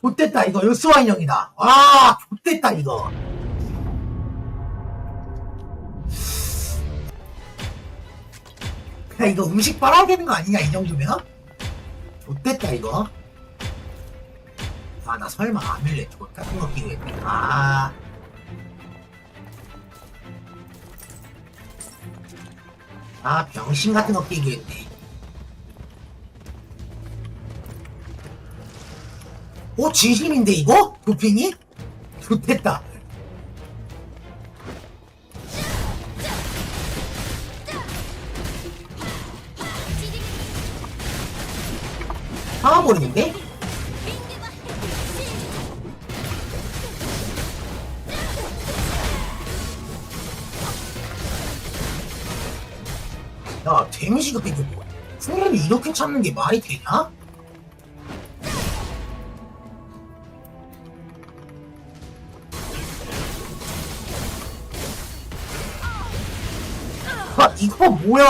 좋됐다 이거. 요스와 인형이다. 와 좋됐다 이거. 야 이거 음식 빨아야 되는 거 아니냐 이 정도면? 좋됐다 이거. 아 나 설마 아밀렛 저거 같은 거 끼고 했네. 아. 아, 병신 같은 거 끼고 했네. 오, 진심인데, 이거? 도핑이? 좋됐다. 사와버리는데? 야, 데미지가 빼주고. 충분히 이렇게 참는 게 말이 되냐? 이거 뭐야?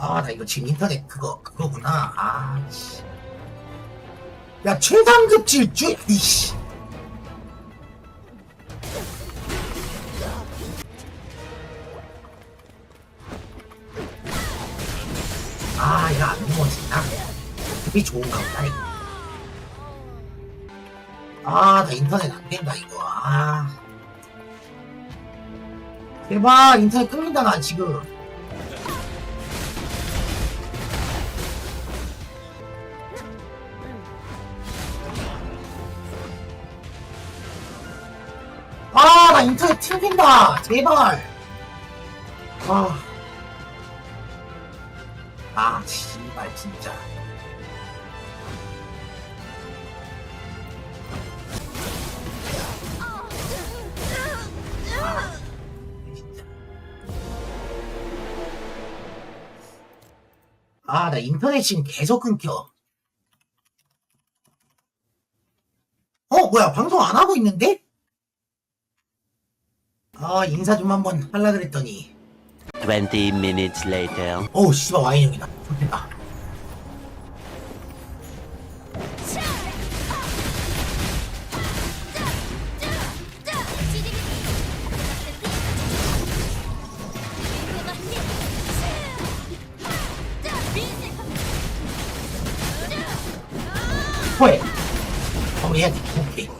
아, 나 이거 지금 인터넷 그거, 그거구나. 아, 씨. 야, 최상급 질주? 이씨. 아, 이거 안 넘어진다. 급이 좋은가 보다, 이거. 아, 나 인터넷 안 된다, 이거. 아. 제발, 인터넷 끊긴다, 나 지금. 아, 나 인터넷 튕긴다. 제발. 아. 아, 씨발, 진짜. 아, 나 인터넷 지금 계속 끊겨. 어, 뭐야, 방송 안 하고 있는데? 아, 인사 좀 한번 할라 그랬더니. 20 minutes later. 어우, 씨발, 와인 형이다. 좋겠다. 会了讨厌你个